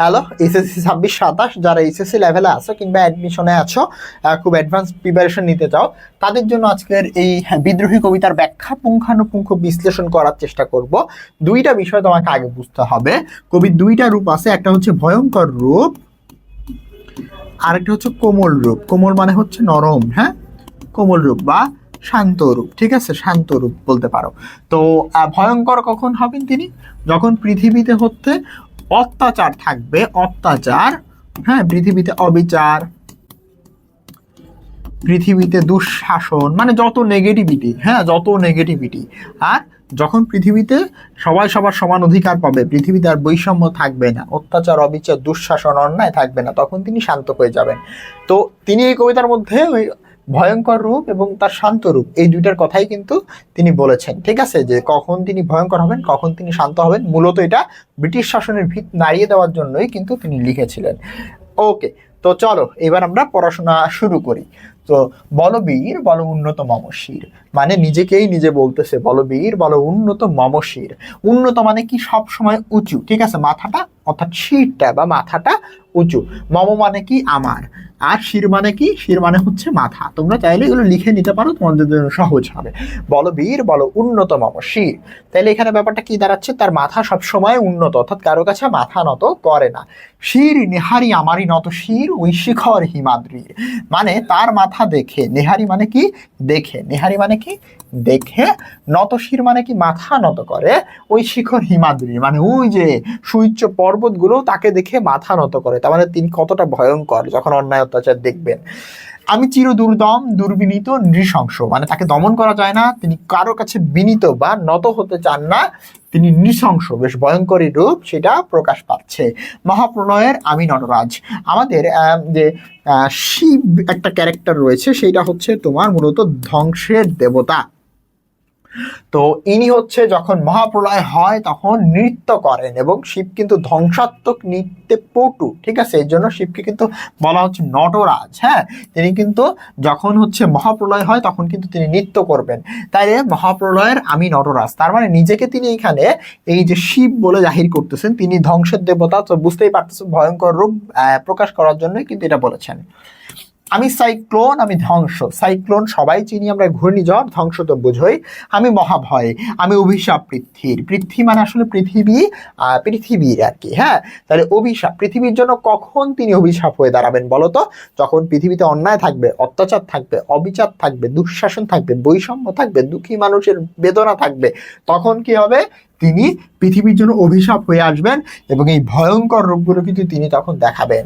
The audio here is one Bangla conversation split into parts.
হ্যালো এইচএসসি ছাব্বিশ সাতাশ যারা এইচএসসি লেভেলে আছো কিংবা অ্যাডমিশনে আছো খুব অ্যাডভান্স প্রিপারেশন নিতে চাও তাদের জন্য আজকের এই হ্যাঁ, বিদ্রোহী কবিতার ব্যাখ্যা পুঙ্খানুপুঙ্খ বিশ্লেষণ করার চেষ্টা করব। দুইটা বিষয় তোমাকে আগে বুঝতে হবে। কবির দুইটা রূপ আছে একটা হচ্ছে ভয়ঙ্কর রূপ আরেকটা হচ্ছে কোমল রূপ। কোমল মানে হচ্ছে নরম হ্যাঁ? কোমল রূপ বা শান্ত রূপ ঠিক আছে? শান্ত রূপ বলতে পারো। তো ভয়ঙ্কর কখন হবেন তিনি? যখন পৃথিবীতে হচ্ছে অত্যাচার থাকবে, অত্যাচার হ্যাঁ পৃথিবীতে অবিচার, পৃথিবীতে দুঃশাসন মানে যত নেগেটিভিটি হ্যাঁ যত নেগেটিভিটি আর যখন পৃথিবীতে সবাই সবার সমান অধিকার পাবে, পৃথিবীতে আর বৈষম্য থাকবে না, অত্যাচার, অবিচার, দুঃশাসন, অন্যায় থাকবে না, তখন তিনি শান্ত হয়ে যাবেন। তো তিনি এই কবিতার মধ্যে ওই ভয়ঙ্কর রূপ এবং তার শান্ত রূপ। এই দুইটার কথাই কিন্তু তিনি বলেছেন। ঠিক আছে? যে কখন তিনি ভয়ঙ্কর হবেন, কখন তিনি শান্ত হবেন, মূলত এটা ব্রিটিশ শাসনের ভিত নাড়িয়ে দেওয়ার জন্যই কিন্তু তিনি লিখেছিলেন। ওকে তো চলো, এবার আমরা পড়াশোনা শুরু করি। তো বলবীর বল উন্নত মমশির মানে নিজেকেই নিজে বলতেছে, বলবীর বল উন্নত মমশির। উন্নত মানে কি সব সময় উঁচু, ঠিক আছে? মাথাটা, অর্থাৎ শিরটা বা মাথাটা উঁচু। মম মানে কি? আমার। আর শির মানে কি? শির মানে হচ্ছে মাথা। তোমরা চাইলে এগুলো লিখে নিতে পারো, তোমাদের জন্য সহজ হবে। বলো বীর, বলো উন্নত মম, শির। তাইলে এখানে ব্যাপারটা কি দাঁড়াচ্ছে? তার মাথা সবসময় উন্নত, অর্থাৎ কারও কাছে মাথা নত করে না। শির, নেহারি আমারই নত। শির ওই শিখর হিমাদ্রির মানে তার মাথা দেখে। নেহারি মানে কি? দেখে। নেহারি মানে কি? দেখে। নত শির মানে কি? মাথা নত করে। ওই শিখর হিমাদ্রি। মানে ওই যে সুউচ্চ পর্বতগুলো তাকে দেখে মাথা নত করে। তার মানে তিনি কতটা ভয়ঙ্কর যখন অন্যায় অত্যাচার দেখবেন। আমি চির দুর্দম, দুর্বিনীত, নৃশংস মানে তাকে দমন করা যায় না, তিনি কারও কাছে বিনীত বা নত হতে চান না, তিনি নৃশংস, বেশ ভয়ঙ্করী রূপ সেটা প্রকাশ পাচ্ছে। মহাপ্রণয়ের আমি নটরাজ। আমাদের যে শিব একটা ক্যারেক্টার রয়েছে সেটা হচ্ছে তোমার মূলত ধ্বংসের দেবতা। তো ইনি হচ্ছে যখন মহাপ্রলয় হয়, তখন নৃত্য করেন এবং শিব কিন্তু ধ্বংসাত্মক নৃত্যে পটু, ঠিক আছে? এর জন্য শিবকে কিন্তু বলা হচ্ছে নটরাজ হ্যাঁ? তিনি কিন্তু যখন হচ্ছে মহাপ্রলয় হয়, তখন কিন্তু তিনি নৃত্য করবেন। তাই মহাপ্রলয়ের আমি নটরাজ। তার মানে নিজেকে তিনি এখানে এই যে শিব বলে জাহির করতেছেন, তিনি ধ্বংসের দেবতা, তো বুঝতেই পারতেছেন, ভয়ঙ্কর রূপ প্রকাশ করার জন্যই কিন্তু এটা বলেছেন। আমি সাইক্লোন, আমি ধ্বংস। সাইক্লোন সবাই চিনি, আমরা ঘূর্ণিঝড় ধ্বংস তো বুঝোই আমি মহাভয়, আমি অভিশাপ পৃথ্বীর। পৃথ্বী মানে আসলে পৃথিবী পৃথিবীর আর কি হ্যাঁ? তাহলে অভিশাপ, পৃথিবীর জন্য কখন তিনি অভিশাপ হয়ে দাঁড়াবেন বলো তো? যখন পৃথিবীতে অন্যায় থাকবে, অত্যাচার থাকবে, অবিচার থাকবে, দুঃশাসন থাকবে, বৈষম্য থাকবে, দুঃখী মানুষের বেদনা থাকবে, তখন কি হবে? তিনি পৃথিবীর জন্য অভিশাপ হয়ে আসবেন এবং এই ভয়ঙ্কর রূপগুলো কিন্তু তিনি তখন দেখাবেন।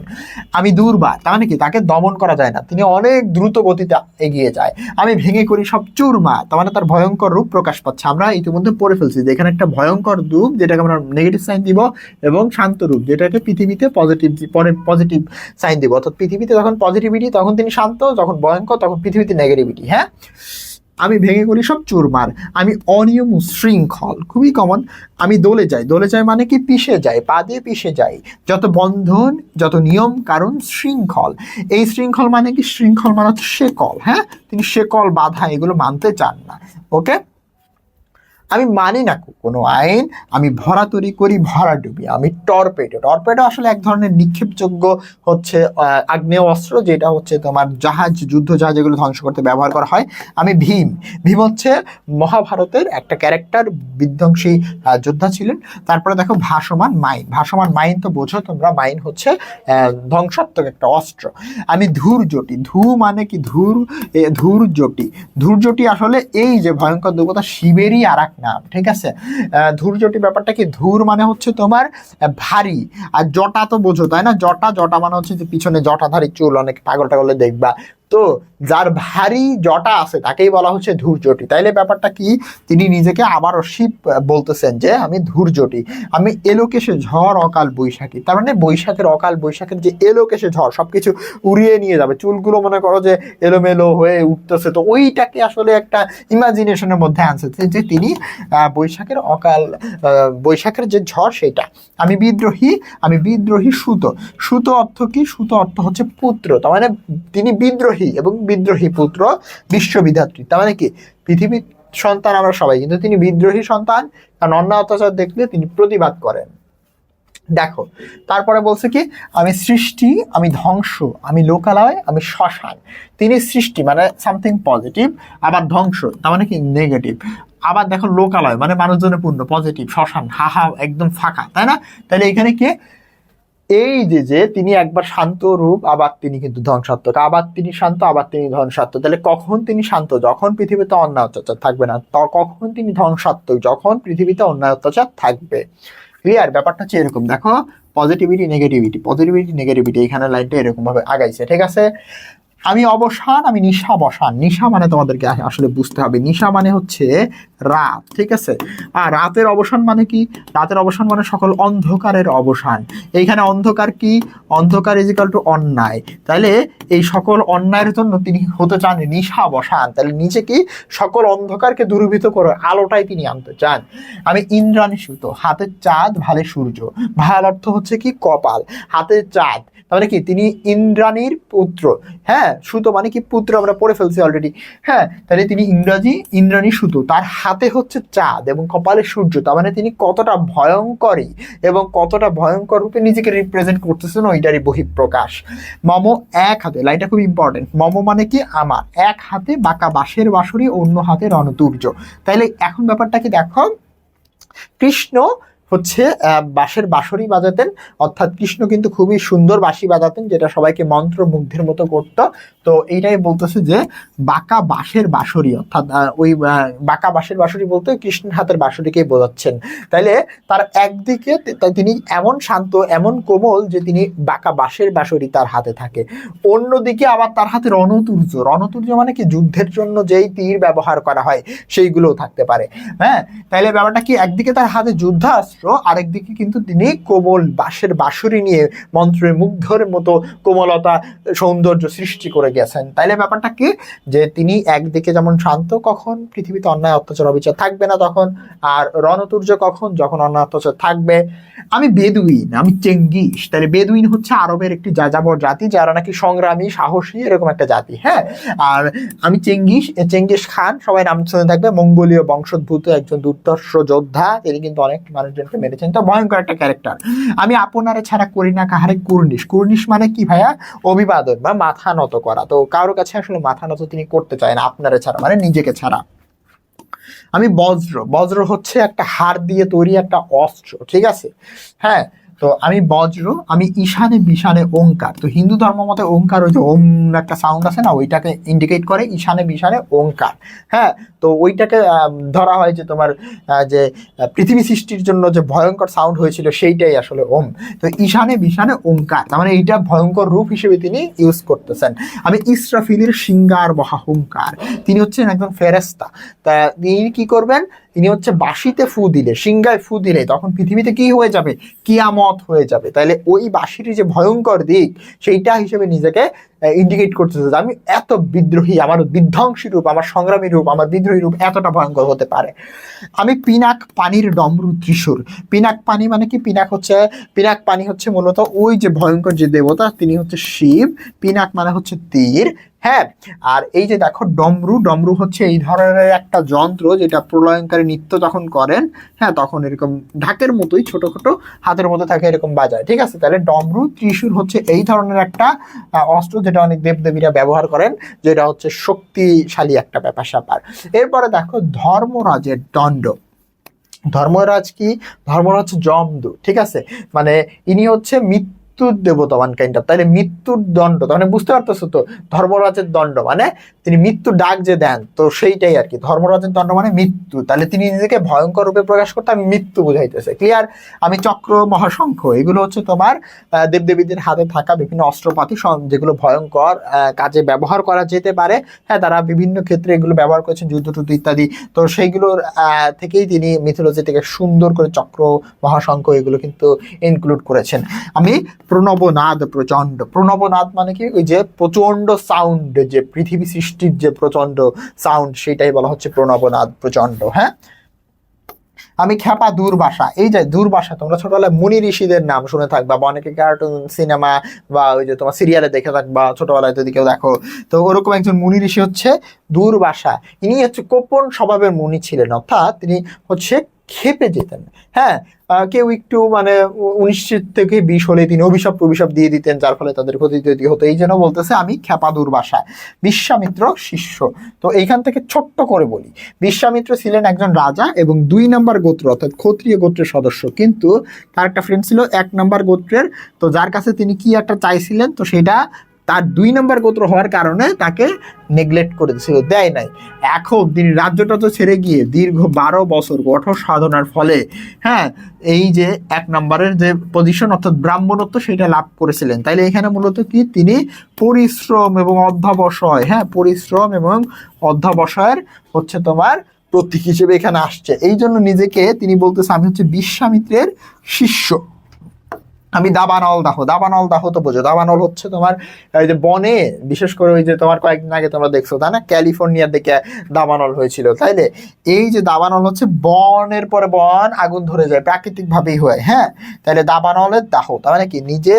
আমি দুর্বার তা মানে কি? তাকে দমন করা যায় না। তিনি অনেক দ্রুত গতিতে এগিয়ে যায়। আমি ভেঙে করি সব চুরমা। তার মানে তার ভয়ঙ্কর রূপ প্রকাশ পাচ্ছে। আমরা ইতিমধ্যে পড়ে ফেলছি যে এখানে একটা ভয়ঙ্কর রূপ যেটাকে আমরা নেগেটিভ সাইন দিব এবং শান্ত রূপ, যেটাকে পৃথিবীতে পজিটিভ পজিটিভ সাইন দিব। অর্থাৎ পৃথিবীতে যখন পজিটিভিটি তখন তিনি শান্ত, যখন ভয়ঙ্কর, তখন পৃথিবীতে নেগেটিভিটি হ্যাঁ? আমি ভেঙে করি সব চুরমার, আমি অনিয়ম শৃঙ্খল খুবই কমন আমি দোলে যাই দোলে যাই মানে কি? পিষে যাই, পা দিয়ে পিষে যাই। যত বন্ধন, যত নিয়ম, কারণ শৃঙ্খল। এই শৃঙ্খল মানে কি? শৃঙ্খল মানে হচ্ছে শেকল হ্যাঁ? তিনি শেকল, বাধা, এগুলো মানতে চান না ওকে আমি মানি না কোনো আইন আমি ভরাতরি করি ভরা ডুবি। আমি টর্পেডো। টর্পেডো আসলে এক ধরনের নিক্ষেপযোগ্য হচ্ছে আগ্নেয় অস্ত্র যেটা হচ্ছে তোমার জাহাজ যুদ্ধ জাহাজ এগুলো ধ্বংস করতে ব্যবহার করা হয়। আমি ভীম। ভীম হচ্ছে মহাভারতের একটা ক্যারেক্টার বিধ্বংসী যোদ্ধা ছিলেন। তারপরে দেখো ভাসমান মাইন। ভাসমান মাইন তো বোঝো তোমরা মাইন হচ্ছে ধ্বংসাত্মক একটা অস্ত্র। আমি ধূর্যটি ধু মানে কি? ধূর এ, ধূর্যটি ধূর্যটি আসলে এই যে ভয়ঙ্কর দুর্গতা শিবেরই আর নাম ঠিক আছে? ধূর্যটি ব্যাপারটা কি? ধূর মানে হচ্ছে তোমার ভারী। আর জটা তো বোঝো, তাই না? জটা জটা মানে হচ্ছে যে পিছনে জটাধারী চুল, অনেক পাগল টাগলে দেখবা। তো যার ভারী জটা আছে, তাকেই বলা হচ্ছে ধূর্যটি তাইলে ব্যাপারটা কি? তিনি নিজেকে আবারও শিব বলতেছেন যে, আমি ধূর্যটি আমি এলোকেশে ঝড়, অকাল বৈশাখী। তার মানে বৈশাখের, অকাল বৈশাখের যে এলোকেশে ঝড়, সবকিছু উড়িয়ে নিয়ে যাবে। চুলগুলো মনে করো যে এলোমেলো হয়ে উঠতেছে। তো ওইটাকে আসলে একটা ইমাজিনেশনের মধ্যে আনছে যে তিনি বৈশাখের অকাল বৈশাখের যে ঝড় সেটা, আমি বিদ্রোহী আমি বিদ্রোহী সুত। সুত অর্থ কি? সুত অর্থ হচ্ছে পুত্র। তার মানে তিনি বিদ্রোহী এবং বিদ্রোহী পুত্র, বিশ্ববিধাত্রী। তার মানে কি? পৃথিবীর সন্তান আমরা সবাই, কিন্তু তিনি বিদ্রোহী সন্তান, কারণ অন্যায় অত্যাচার দেখলে তিনি প্রতিবাদ করেন। দেখো, তারপরে বলছে কি? আমি সৃষ্টি, আমি ধ্বংস, আমি লোকালয়, আমি শ্মশান। তিনি সৃষ্টি মানে সামথিং পজিটিভ আবার ধ্বংস, তার মানে কি? নেগেটিভ আবার দেখো, লোকালয় মানে মানুষজনের পূর্ণ পজিটিভ শ্মশান, হাহা, একদম ফাঁকা, তাই না? তাহলে এখানে কি? এই যে যে তিনি একবার শান্ত রূপ, আবার তিনি কিন্তু ধ্বংসাত্মক আবার তিনি শান্ত, আবার তিনি ধ্বংসাত্মক তাহলে কখন তিনি শান্ত? যখন পৃথিবীতে অন্যায় অত্যাচার থাকবে না কখন তিনি ধ্বংসাত্মক যখন পৃথিবীতে অন্যায় অত্যাচার থাকবে। ক্লিয়ার ব্যাপারটা হচ্ছে এরকম। দেখো পজিটিভিটি নেগেটিভিটি পজিটিভিটি নেগেটিভিটি এখানে লাইনটা এরকম ভাবে আগাইছে, ঠিক আছে? আমি অবসান, আমি নিশা বসান। নিশা মানে তোমাদেরকে আসলে বুঝতে হবে। নিশা মানে হচ্ছে রাত, ঠিক আছে? আর রাতের অবসান মানে কি? রাতের অবসান মানে সকল অন্ধকারের অবসান। এইখানে অন্ধকার কি? অন্ধকার ইজিক্যাল টু অন্যায়। তাহলে এই সকল অন্যায়ের জন্য তিনি হতে চান নিশা বসান। তাহলে নিচে কি? সকল অন্ধকারকে দূরীভূত করে আলোটাই তিনি আনতে চান। আমি ইন্দ্রাণী সুতো, হাতের চাঁদ ভালে সূর্য। ভালো অর্থ হচ্ছে কি? কপাল। হাতের চাঁদ। তাহলে কি? তিনি ইন্দ্রাণীর পুত্র। হ্যাঁ সুতো মানে কি? পুত্র, আমরা পড়ে ফেলছি অলরেডি হ্যাঁ তাহলে তিনি ইংরাজি, ইন্দ্রাণী সুতো। তার হাতে হচ্ছে চাঁদ এবং কপালে সূর্য। তার মানে তিনি কতটা ভয়ঙ্করী এবং কতটা ভয়ঙ্কর রূপে নিজেকে রিপ্রেজেন্ট করতেছেন ওইটারই বহিঃপ্রকাশ। মম এক হাতে, লাইনটা খুব ইম্পর্টেন্ট মম মানে কি? আমার। এক হাতে বাঁকা বাঁশের বাঁশরি, অন্য হাতে রণতুর্য। তাইলে এখন ব্যাপারটা কি দেখো। কৃষ্ণ হচ্ছে বাঁশের বাঁশরি বাজাতেন। অর্থাৎ কৃষ্ণ কিন্তু খুবই সুন্দর বাঁশি বাজাতেন, যেটা সবাইকে মন্ত্রমুগ্ধের মতো করতো। তো এইটাই বলতেছে যে, বাঁকা বাঁশের বাঁশরি অর্থাৎ ওই বাঁকা বাঁশের বাঁশরি বলতে কৃষ্ণের হাতের বাঁশরিকেই বোঝাচ্ছেন। তাইলে তার একদিকে তিনি এমন শান্ত, এমন কোমল যে তিনি বাঁকা বাঁশের বাঁশরি তার হাতে থাকে। অন্যদিকে আবার তার হাতে রণতুর্য রণতুর্য মানে কি? যুদ্ধের জন্য যেই তীর ব্যবহার করা হয়, সেইগুলোও থাকতে পারে। হ্যাঁ? তাইলে ব্যাপারটা কি? একদিকে তার হাতে যুদ্ধাস্ত্র আরেকদিকে কিন্তু তিনি কোমল বাঁশের বাঁশরি নিয়ে মন্ত্রের মুগ্ধর মতো কোমলতা, সৌন্দর্য সৃষ্টি করে গেছেন। তাইলে ব্যাপারটা কি? যে তিনি একদিকে যেমন শান্ত কখন, পৃথিবীতে অন্যায় অত্যাচার, অবিচার থাকবে না তখন, আর রণতুর্য কখন, যখন অন্যায় অত্যাচার থাকবে? আমি বেদুইন, আমি চেঙ্গিস। তাহলে বেদুইন হচ্ছে আরবের একটি যাযাবর জাতি, যারা নাকি সংগ্রামী, সাহসী, এরকম একটা জাতি হ্যাঁ? আর আমি চেঙ্গিস চেঙ্গিস খান, সবাই নাম শুনে থাকবে, মঙ্গোলীয় বংশোদ্ভূত একজন দুর্ধর্ষ যোদ্ধা, তিনি কিন্তু অনেক মানুষজনকে মেরেছেন তো ভয়ঙ্কর একটা ক্যারেক্টার আমি আপনারে ছাড়া করি না কাহারে কুর্নিশ। কুর্নিশ মানে কি ভাইয়া? অভিবাদন বা মাথা নত করা। তো কারোর কাছে আসলে মাথা নত তিনি করতে চায় না আপনারে ছাড়া মানে নিজেকে ছাড়া। আমি বজ্র। বজ্র হচ্ছে একটা হাড় দিয়ে তৈরি একটা অস্ত্র, ঠিক আছে? হ্যাঁ? তো আমি বজ্র, আমি ঈশানে বিশানে ওঙ্কার। তো হিন্দু ধর্ম মতে ওঙ্কার ওই যে ওম একটা সাউন্ড আছে না, ওইটাকে ইন্ডিকেট করে ঈশানে বিশানে ওঙ্কার। হ্যাঁ তো ওইটাকে ধরা হয় যে তোমার যে পৃথিবী সৃষ্টির জন্য যে ভয়ঙ্কর সাউন্ড হয়েছিল সেইটাই আসলে ওম। তো ঈশানে বিশানে ওঙ্কার, তার মানে এইটা ভয়ঙ্কর রূপ হিসেবে তিনি ইউজ করতেছেন। আমি ইসরাফিলের সিঙ্গার মহাহুঙ্কার তিনি হচ্ছেন একজন ফেরেস্তা তা তিনি কি করবেন? তিনি হচ্ছে বাঁশিতে ফু দিলে সিংগায় ফু দিলে তখন পৃথিবীতে কি হয়ে যাবে? কিয়ামত হয়ে যাবে। তাহলে ওই বাঁশির যে ভয়ঙ্কর দিক, সেইটা হিসেবে নিজেকে ইন্ডিকেট করতেছে আমি এত বিদ্রোহী, আমার বিধ্বংসী রূপ, আমার সংগ্রামী রূপ, আমার বিদ্রোহী রূপ এতটা ভয়ঙ্কর হতে পারে। আমি পিনাক পানির ডমরু ত্রিশূর পিনাক পানি মানে কি? পিনাক হচ্ছে, পিনাক পানি হচ্ছে মূলত ওই যে ভয়ঙ্কর যে দেবতা, তিনি হচ্ছে শিব। পিনাক মানে হচ্ছে তীর। হ্যাঁ আর এই যে দেখো ডমরু ডমরু হচ্ছে এই ধরনের একটা যন্ত্র যেটা প্রলয়ঙ্কারী নৃত্য যখন করেন হ্যাঁ তখন এরকম ঢাকের মতোই ছোট ছোট হাতের মতো থাকে এরকম বাজায়, ঠিক আছে? তাহলে ডমরু ত্রিশূল হচ্ছে এই ধরনের একটা অস্ত্র যেটা অনেক দেবদেবীরা ব্যবহার করেন, যেটা হচ্ছে শক্তিশালী একটা ব্যাপার স্যাপার। এরপরে দেখো ধর্মরাজের দণ্ড। ধর্মরাজ কি? ধর্মরাজ জমদু ঠিক আছে? মানে ইনি হচ্ছে মৃত্যুর দেবতা ওয়ান কাইন্ড তাহলে মৃত্যুর দণ্ড, তার মানে বুঝতে পারতেছো তো, ধর্মরাজের দণ্ড মানে তিনি মৃত্যু ডাক যে দেন, তো সেইটাই আর কি ধর্মরাজের দণ্ড মানে মৃত্যু। তাহলে তিনি নিজেকে ভয়ঙ্কর রূপে প্রকাশ করতে আমি মৃত্যু বুঝাইতেছে। ক্লিয়ার আমি চক্র, মহাশঙ্খ, এগুলো হচ্ছে তোমার দেবদেবীদের হাতে থাকা বিভিন্ন অস্ত্রপাতি যেগুলো ভয়ঙ্কর কাজে ব্যবহার করা যেতে পারে। হ্যাঁ তারা বিভিন্ন ক্ষেত্রে এগুলো ব্যবহার করেছেন, যুদ্ধ টুদ্ধ ইত্যাদি। তো সেইগুলোর থেকেই তিনি মিথোলজি থেকে সুন্দর করে চক্র, মহাশঙ্খ এগুলো কিন্তু ইনক্লুড করেছেন। আমি প্রণবনাদ, প্রচণ্ড। প্রণবনাদ মানে কি? ওই যে প্রচণ্ড সাউন্ড যে পৃথিবী সৃষ্টির যে প্রচণ্ড সাউন্ড সেটাই বলা হচ্ছে প্রণবনাদ, প্রচণ্ড হ্যাঁ? আমি খ্যাপা দূরবাসা। এই যে দূরবাসা, তোমরা ছোটবেলায় মুনি ঋষিদের নাম শুনে থাকবা, বা অনেকে কার্টুন সিনেমা বা ওই যে তোমার সিরিয়ালে দেখে থাকবা, ছোটবেলায় যদি কেউ দেখো। তো ওরকম একজন মুনি ঋষি হচ্ছে দূরবাসা। ইনি হচ্ছে কোপন স্বভাবের মুনি ছিলেন, অর্থাৎ তিনি হচ্ছে খেপে যেতেন। হ্যাঁ কেউ একটু মানে উনিশ থেকে বিশ হলে তিনি অভিশাপ অভিশাপ দিয়ে দিতেন, যার ফলে তাদের ক্ষতি তৈরি হতো। এই জন্য বলতেছে, আমি খেপা দুর্বাসা বিশ্বামিত্র শিষ্য। তো এইখান থেকে ছোট্ট করে বলি, বিশ্বামিত্র ছিলেন একজন রাজা এবং দুই নাম্বার গোত্র, অর্থাৎ ক্ষত্রিয় গোত্রের সদস্য। কিন্তু তার একটা ফ্রেন্ড ছিল এক নম্বর গোত্রের, তো যার কাছে তিনি কি একটা চাইছিলেন, তো সেটা তার দুই নম্বর গোত্র হওয়ার কারণে তাকে নেগলেক্ট করে দিয়েছিল দেয় নাই। এখন তিনি রাজ্যটা তো ছেড়ে গিয়ে দীর্ঘ বারো বছর কঠোর সাধনার ফলে হ্যাঁ এই যে এক নম্বরের যে পজিশন অর্থাৎ ব্রাহ্মণত্ব, সেটা লাভ করেছিলেন। তাইলে এখানে মূলত কি? তিনি পরিশ্রম এবং অধ্যাবসায় হ্যাঁ পরিশ্রম এবং অধ্যাবসায়ের হচ্ছে তোমার প্রতীক হিসেবে এখানে আসছে। এই জন্য নিজেকে তিনি বলতেছে, আমি হচ্ছে বিশ্বামিত্রের শিষ্য। আমি দাবানল দাহ দাবানল দাহ তো বোঝো, দাবানল হচ্ছে তোমার, এই যে বনে, বিশেষ করে ওই যে তোমার কয়েকদিন আগে তোমরা দেখছ, তাই না? ক্যালিফোর্নিয়ার দিকে দাবানল হয়েছিল তাইলে এই যে দাবানল হচ্ছে বনের পরে বন আগুন ধরে যায় প্রাকৃতিক ভাবেই হয় হ্যাঁ? তাহলে দাবানলের দাহ, তার মানে কি? নিজে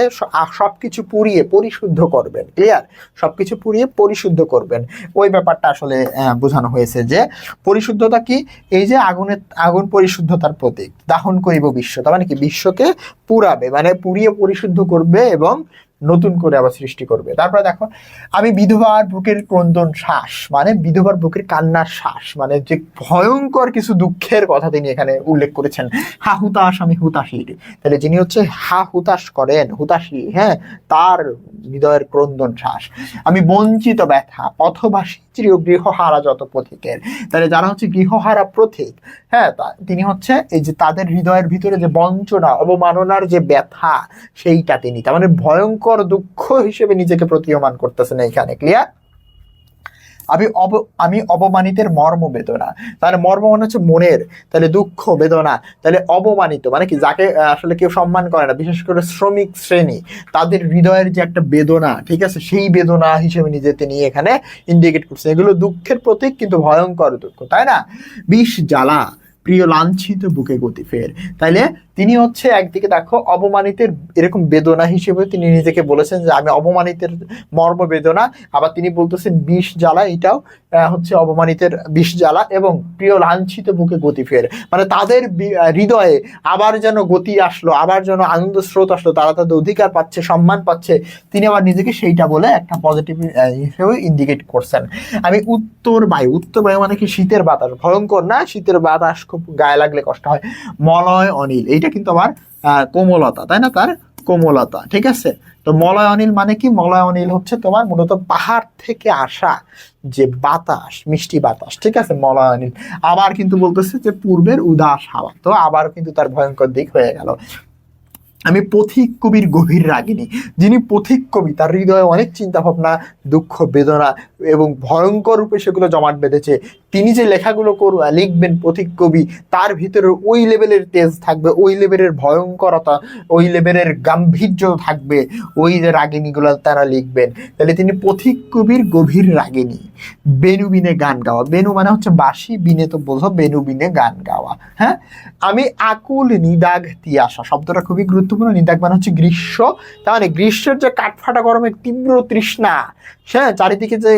সব কিছু পুড়িয়ে পরিশুদ্ধ করবেন ক্লিয়ার সব কিছু পুড়িয়ে পরিশুদ্ধ করবেন। ওই ব্যাপারটা আসলে বোঝানো হয়েছে যে পরিশুদ্ধতা কি? এই যে আগুনের, আগুন পরিশুদ্ধতার প্রতীক, দাহন করিব বিশ্ব, তার মানে কি? বিশ্বকে পুরাবে মানে পুড়িয়ে পরিশুদ্ধ করবে এবং নতুন করে আবার সৃষ্টি করবে। তারপরে দেখো, আমি বিধবার বুকের ক্রন্দন শ্বাস মানে বিধবার বুকের কান্নার শ্বাস মানে যে ভয়ঙ্কর কিছু দুঃখের কথা তিনি এখানে উল্লেখ করেছেন। হা হুতাশ, আমি হুতাশির। তাহলে যিনি হচ্ছে হা হুতাশ করেন, হুতাশি হ্যাঁ তার হৃদয়ের ক্রন্দন শ্বাস। আমি বঞ্চিত ব্যথা পথবাসী চির গৃহহারা যত পথিকের। তাহলে যারা হচ্ছে গৃহহারা প্রতীক হ্যাঁ তিনি হচ্ছে এই যে তাদের হৃদয়ের ভিতরে যে বঞ্চনা, অবমাননার যে ব্যথা, সেইটা তিনি। তার মানে ভয়ঙ্কর দুঃখ হিসেবে নিজেকে প্রতীয়মান করতেছেন এইখানে ক্লিয়ার আমি অব, আমি অবমানিতের মর্ম বেদনা। তাহলে মর্ম মানে হচ্ছে মনের, তাহলে দুঃখ, বেদনা, তাহলে অবমানিত মানে কি যাকে আসলে কেউ সম্মান করে না, বিশেষ করে শ্রমিক শ্রেণি, তাদের হৃদয়ের যে একটা বেদনা, ঠিক আছে, সেই বেদনা হিসেবে নিজে তিনি এখানে ইন্ডিকেট করছেন। এগুলো দুঃখের প্রতীক, কিন্তু ভয়ঙ্কর দুঃখ, তাই না? বিষ জ্বালা প্রিয় লাঞ্ছিত বুকে গতি ফের। তাইলে তিনি হচ্ছে একদিকে দেখো অবমানিতের এরকম বেদনা হিসেবে তিনি নিজেকে বলেছেন যে, আমি অবমানিতের মর্ম বেদনা। আবার তিনি বলতেছেন, বিষ জ্বালা, এটাও হচ্ছে অবমানিতের বিষ জ্বালা এবং প্রিয় লাঞ্ছিত বুকে গতি ফের। মানে তাদের হৃদয়ে আবার যেন গতি আসলো, আবার যেন আনন্দ স্রোত আসলো, তারা তাদের অধিকার পাচ্ছে, সম্মান পাচ্ছে। তিনি আবার নিজেকে সেইটা বলে একটা পজিটিভ হিসেবে ইন্ডিকেট করছেন। আমি উত্তর বায়ু উত্তর বায়ু মানে কি? শীতের বাতাস। ভয়ঙ্কর না? শীতের বাতাস খুব গায়ে লাগলে কষ্ট হয়। মলয় অনিল, এইটা কিন্তু আবার কোমলতা, তাই না তার? কোমলতা, ঠিক আছে? তো মলয় অনিল মানে কি? মলয় অনিল হচ্ছে তোমার মূলত পাহাড় থেকে আসা যে বাতাস, মিষ্টি বাতাস, ঠিক আছে? মলয় অনিল। আবার কিন্তু বলতেছে যে পূর্বের উদাস হাওয়া। তো আবার কিন্তু তার ভয়ঙ্কর দিক হয়ে গেল। আমি পথিক কবির গভীর রাগিনী, যিনি পথিক কবি তার হৃদয়ে অনেক চিন্তা ভাবনা দুঃখ, বেদনা এবং ভয়ঙ্কর রূপে সেগুলো জমাট বেঁধেছে। তিনি যে লেখাগুলো করু, লিখবেন পথিক কবি, তার ভিতরে ওই লেভেলের তেজ থাকবে, ওই লেভেলের ভয়ঙ্করতা, ওই লেভেলের গাম্ভীর্য থাকবে, ওই যে রাগিনীগুলো তারা লিখবেন। তাহলে তিনি পথিক কবির গভীর রাগিনী। বেনু বিনে গান গাওয়া। বেনু মানে হচ্ছে বাসি বিনে তো বোঝো বেনু বিনে গান গাওয়া। হ্যাঁ? আমি আকুল নিদাগ তিয়াসা শব্দটা খুবই গুরুত্বপূর্ণ নিদাগ মানে হচ্ছে গ্রীষ্ম। মানে গ্রীষ্মের যে কাঠফাটা গরমের তীব্র তৃষ্ণা হ্যাঁ চারিদিকে যে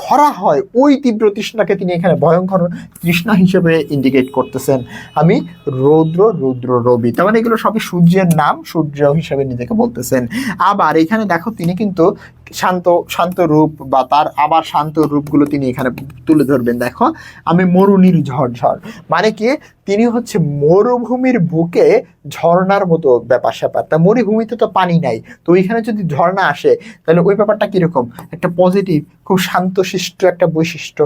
খরা হয়, ওই তীব্র তৃষ্ণাকে তিনি এখানে ভয়ঙ্কর তৃষ্ণা হিসেবে ইন্ডিকেট করতেছেন। আমি রৌদ্র রৌদ্র, রবি, তার মানে এগুলো সবই সূর্যের নাম, সূর্য হিসেবে নিজেকে বলতেছেন। আবার এখানে দেখো তিনি কিন্তু শান্ত শান্ত রূপ বা তার আবার শান্ত রূপগুলো তিনি এখানে তুলে ধরবেন। দেখো, আমি মরুনির ঝড়ঝড় মানে কি? তিনি হচ্ছে মরুভূমির বুকে ঝর্ণার মতো ব্যাপার স্যাপার। তা মরুভূমিতে তো পানি নাই। তো ওইখানে যদি ঝর্ণা আসে, তাহলে ওই ব্যাপারটা কীরকম? একটা পজিটিভ খুব শান্তশিষ্ট একটা বৈশিষ্ট্য।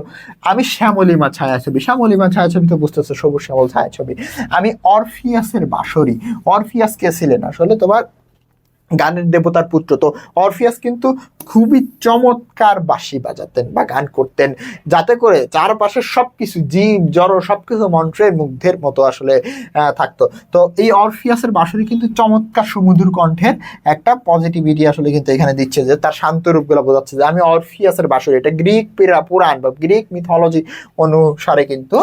আমি শ্যামলিমা ছায়াছবি। শ্যামলিমা ছায়াছবি তো বুঝতেছো, সবুজ শ্যামল ছায়াছবি। আমি অরফিয়াসের বাসরি। অরফিয়াস কে ছিলেন আসলে? তোমার গানের দেবতার পুত্র। তো অরফিয়াস কিন্তু খুবই চমৎকার বাঁশি বাজাতেন বা গান করতেন, যাতে করে চারপাশের সবকিছু জীব, জড়, সবকিছু মন্ত্রের মুগ্ধের মতো আসলে থাকতো। তো এই অরফিয়াসের বাঁশরি কিন্তু চমৎকার সুমধুর কণ্ঠের একটা পজিটিভিটি আসলে কিন্তু এখানে দিচ্ছে যে তার শান্ত রূপগুলো বোঝাচ্ছে যে আমি অরফিয়াসের বাঁশরি এটা গ্রিক পিরা, পুরাণ বা গ্রিক মিথোলজি অনুসারে কিন্তু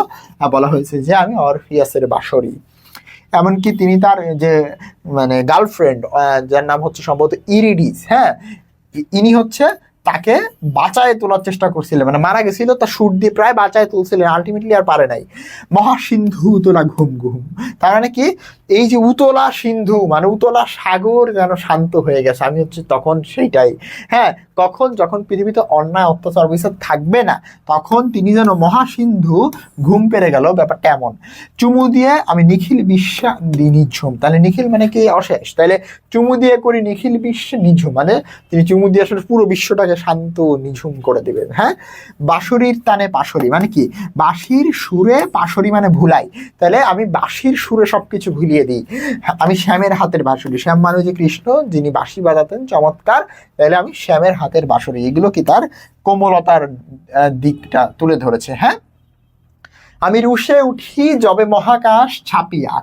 বলা হয়েছে যে আমি অরফিয়াসের বাঁশরি এমনকি তিনি তার যে মানে গার্লফ্রেন্ড যার নাম হচ্ছে সম্ভবত ইরিডিস হ্যাঁ? ইনি হচ্ছে তাকে বাঁচায় তোলার চেষ্টা করছিলেন। মানে মারা গেছিল, তার সুর দিয়ে প্রায় বাঁচায় তুলছিলেন আলটিমেটলি আর পারে নাই। মহাসিন্ধু উতলা ঘুম ঘুম। তার মানে কি? এই যে উতলা সিন্ধু মানে উতলা সাগর যেন শান্ত হয়ে গেছে, আমি হচ্ছে তখন সেইটাই। হ্যাঁ কখন যখন পৃথিবীতে অন্যায়, অত্যাচার অবিচার থাকবে না, তখন তিনি যেন মহাসিন্ধু ঘুম পেরে গেল ব্যাপারটা এমন চুমু দিয়ে আমি নিখিল বিশ্বা নিঝুম। তাহলে নিখিল মানে কি? অশেষ। তাহলে চুমু দিয়ে করি নিখিল বিশ্ব নিঝুম। মানে তিনি চুমু দিয়ে আসলে পুরো বিশ্বটাকে শান্ত নিঝুম করে দেবেন হ্যাঁ? বাঁশুরির তানে পাশরি মানে কি? বাঁশির সুরে পাশরি মানে ভুলাই। তাহলে আমি বাঁশির সুরে সব কিছু ভুলিয়ে দিই। আমি শ্যামের হাতের বাঁশুরি, শ্যাম মানে যে কৃষ্ণ, যিনি বাঁশি বাজাতেন, চমৎকার। তাহলে আমি শ্যামের হাতের বাঁশরি, এগুলো কি তার কোমলতার দিকটা তুলে ধরেছে হ্যাঁ? আমি রুষে উঠি যবে মহাকাশ ছাপিয়া।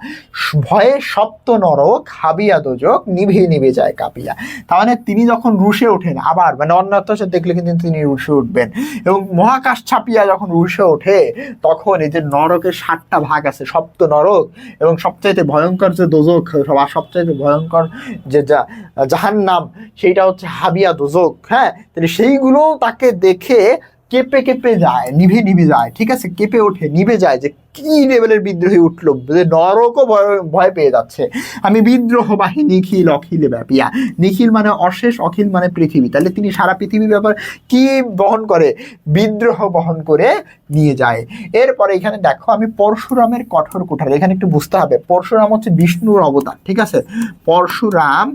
ভয়ে সপ্ত নরক, হাবিয়া দোজক নিভে নিভে যায় কাঁপিয়া। তার মানে তিনি যখন রুষে ওঠেন আবার মানে অন্যত্র দেখলে কিন্তু তিনি রুষে উঠবেন। এবং মহাকাশ ছাপিয়া যখন রুষে ওঠে, তখন এই যে নরকের সাতটা ভাগ আছে, সপ্ত নরক এবং সবচাইতে ভয়ঙ্কর যে দোজক সবার সবচাইতে ভয়ঙ্কর যে যা জাহান নাম সেইটা হচ্ছে হাবিয়া দোজক হ্যাঁ? তাহলে সেইগুলো তাকে দেখে কেঁপে কেঁপে যায়, নিভে নিভে যায়, ঠিক আছে? কেঁপে ওঠে, নিভে যায় যে কি লেভেলের বিদ্রোহী উঠল, যে নরকও ভয় পেয়ে যাচ্ছে। আমি বিদ্রোহ বাহি নিখিল, অখিলে ব্যাপিয়া। নিখিল মানে অশেষ, অখিল মানে পৃথিবী। তাহলে তিনি সারা পৃথিবী ব্যাপার কি বহন করে? বিদ্রোহ বহন করে নিয়ে যায়। এরপরে এখানে দেখো, আমি পরশুরামের কঠোর কুঠার, এখানে একটু বুঝতে হবে। পরশুরাম হচ্ছে বিষ্ণুর অবতার, ঠিক আছে? পরশুরাম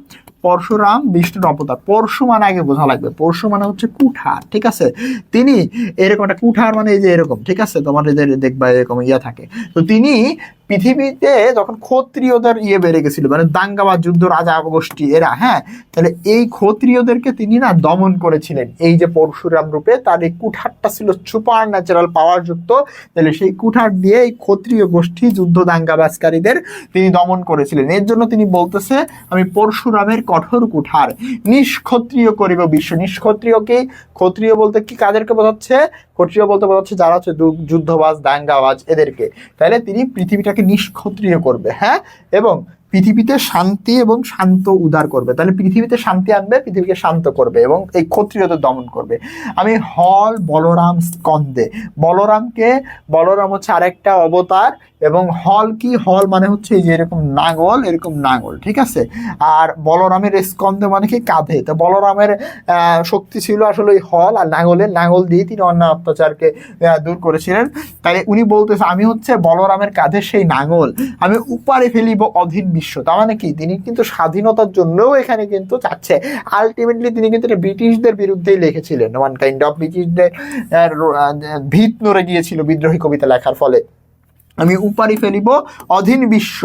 পরশুরাম বিষ্ণুর অবতার পরশু মানে আগে বোঝা লাগবে। পরশু মানে হচ্ছে কুঠার, ঠিক আছে? তিনি এরকম একটা কুঠার মানে এই যে এরকম, ঠিক আছে? তোমার এদের দেখবা এরকম ইয়া থাকে। তো তিনি পৃথিবীতে যখন ক্ষত্রিয়দের ইয়ে বেড়ে গেছিল মানে দাঙ্গা বা যুদ্ধ, রাজা গোষ্ঠী, এরা হ্যাঁ? তাহলে এই ক্ষত্রিয়দেরকে তিনি না দমন করেছিলেন। এই যে পরশুরাম রূপে তার এই কুঠারটা ছিল সুপার ন্যাচারাল পাওয়ার যুক্ত। তাহলে সেই কুঠার দিয়ে এই ক্ষত্রিয় গোষ্ঠী, যুদ্ধ দাঙ্গাবাজকারীদের তিনি দমন করেছিলেন। এর জন্য তিনি বলতেছে, আমি পরশুরামের কঠোর কুঠার। নিষ্ক্ষত্রিয় করিব বিশ্ব। নিষ্ক্ষত্রিয়কে, ক্ষত্রিয় বলতে কি কাদেরকে বোঝাচ্ছে? ক্ষত্রিয় বলতে বোঝাচ্ছে যারা হচ্ছে যুদ্ধবাজ, দাঙ্গাবাজ এদেরকে। তাহলে তিনি পৃথিবীটাকে নিষ্ক্ষত্রিয় করবে হ্যাঁ? এবং পৃথিবীতে শান্তি এবং শান্ত উদার করবে। তাহলে পৃথিবীতে শান্তি আনবে, পৃথিবীকে শান্ত করবে এবং এই ক্ষত্রিয়দের দমন করবে। আমি হল বলরাম স্কন্দে বলরামকে, বলরাম হচ্ছে আরেকটা অবতার এবং হল কি? হল মানে হচ্ছে এই যে এরকম নাঙল এরকম নাঙল, ঠিক আছে? আর বলরামের স্কন্দে মানে কি? কাঁধে। তো বলরামের শক্তি ছিল আসলে ওই হল আর নাঙলের। নাঙল দিয়ে তিনি অন্যায় অত্যাচারকে দূর করেছিলেন। তাই উনি বলতেছে, আমি হচ্ছে বলরামের কাঁধে সেই নাঙল। আমি উপারে ফেলিব অধীন বিশ্ব। তার মানে কি? তিনি কিন্তু স্বাধীনতার জন্যও এখানে কিন্তু চাচ্ছে। আলটিমেটলি তিনি কিন্তু এটা ব্রিটিশদের বিরুদ্ধেই লিখেছিলেন। ওয়ান কাইন্ড অফ ব্রিটিশদের ভিত নড়ে গিয়েছিল বিদ্রোহী কবিতা লেখার ফলে। আমি উপারি ফেলিব, অধীন বিশ্ব,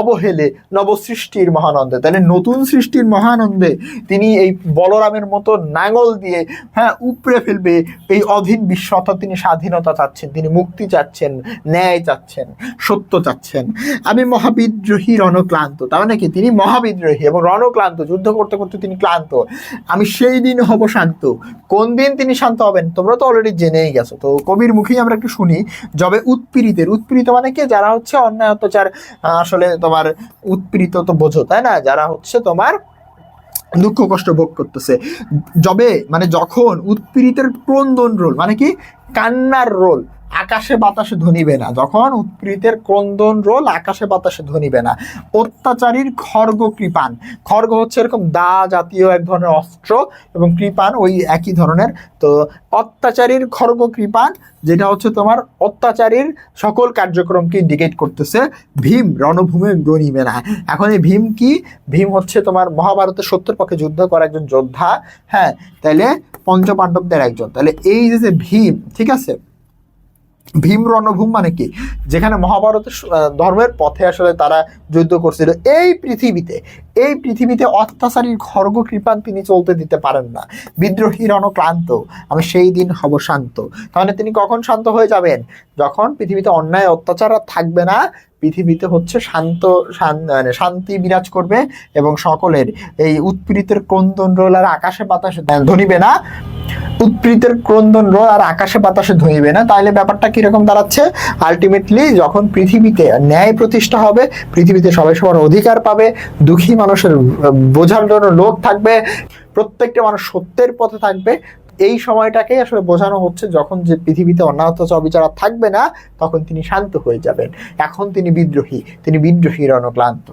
অবহেলে, নবসৃষ্টির মহানন্দে। তাহলে নতুন সৃষ্টির মহানন্দে তিনি এই বলরামের মতো নাঙল দিয়ে হ্যাঁ উপড়ে ফেলবে এই অধীন বিশ্ব, অর্থাৎ তিনি স্বাধীনতা চাচ্ছেন, তিনি মুক্তি চাচ্ছেন, ন্যায় চাচ্ছেন, সত্য চাচ্ছেন। আমি মহাবিদ্রোহী, রণক্লান্ত। তার মানে কি? তিনি মহাবিদ্রোহী এবং রণক্লান্ত, যুদ্ধ করতে করতে তিনি ক্লান্ত। আমি সেই দিন হব শান্ত। কোন দিন তিনি শান্ত হবেন? তোমরা তো অলরেডি জেনেই গেছো। তো কবির মুখেই আমরা একটু শুনি, যবে উৎপীড়িতের, উৎপীড়িত মানে কি যারা হচ্ছে অন্যায় অত্যাচার আসলে তোমার উৎপীড়িত তো বোঝো, তাই না? যারা হচ্ছে তোমার দুঃখ কষ্ট ভোগ করতেছে। যবে মানে যখন উৎপীড়িতের ক্রন্দন রোল মানে কি? কান্নার রোল। আকাশে বাতাসে ধনিবে না। যখন উৎপীড়িতের ক্রন্দন রোল, আকাশে বাতাসে ধনিবে না। অত্যাচারীর খর্গ কৃপান। খর্গ হচ্ছে এরকম দা জাতীয় এক ধরনের অস্ত্র এবং কৃপান ওই একই ধরনের। তো অত্যাচারীর খর্গ কৃপান, যেটা হচ্ছে তোমার অত্যাচারীর সকল কার্যক্রমকে ইন্ডিকেট করতেছে। ভীম, রণভূমি গণিবে না। এখন এই ভীম কি? ভীম হচ্ছে তোমার মহাভারতের সত্যের পক্ষে যুদ্ধ করা একজন যোদ্ধা। হ্যাঁ তাহলে পঞ্চপাণ্ডবদের একজন। তাহলে এই যে ভীম, ঠিক আছে? ভীম রণভূম মানে কি? যেখানে আহ, ধর্মের পথে আসলে তারা যুদ্ধ করছিল। এই পৃথিবীতে এই পৃথিবীতে অত্যাচারীর খর্গ কৃপান তিনি চলতে দিতে পারেন না। বিদ্রোহী রণক্লান্ত আমি সেই দিন হব শান্ত। তাহলে তিনি কখন শান্ত হয়ে যাবেন? যখন পৃথিবীতে অন্যায় অত্যাচার আর থাকবে না পৃথিবীতে হচ্ছে শান্ত শান- মানে শান্তি বিরাজ করবে এবং সকলের এই উৎপীড়িতের ক্রন্দন রোল আর আকাশে বাতাসে ধনিবে না। উৎপীড়িতের ক্রন্দন রোল আর আকাশে বাতাসে ধরিবে না। তাহলে ব্যাপারটা কীরকম দাঁড়াচ্ছে? আলটিমেটলি যখন পৃথিবীতে ন্যায় প্রতিষ্ঠা হবে, পৃথিবীতে সবাই সবার অধিকার পাবে, দুঃখী মানুষের বোঝার জন্য লোক থাকবে, প্রত্যেকটা মানুষ সত্যের পথে থাকবে, এই সময়টাকেই আসলে বোঝানো হচ্ছে যখন যে পৃথিবীতে অত্যাচার অবিচার থাকবে না, তখন তিনি শান্ত হয়ে যাবেন। এখন তিনি বিদ্রোহী তিনি বিদ্রোহী রণক্লান্ত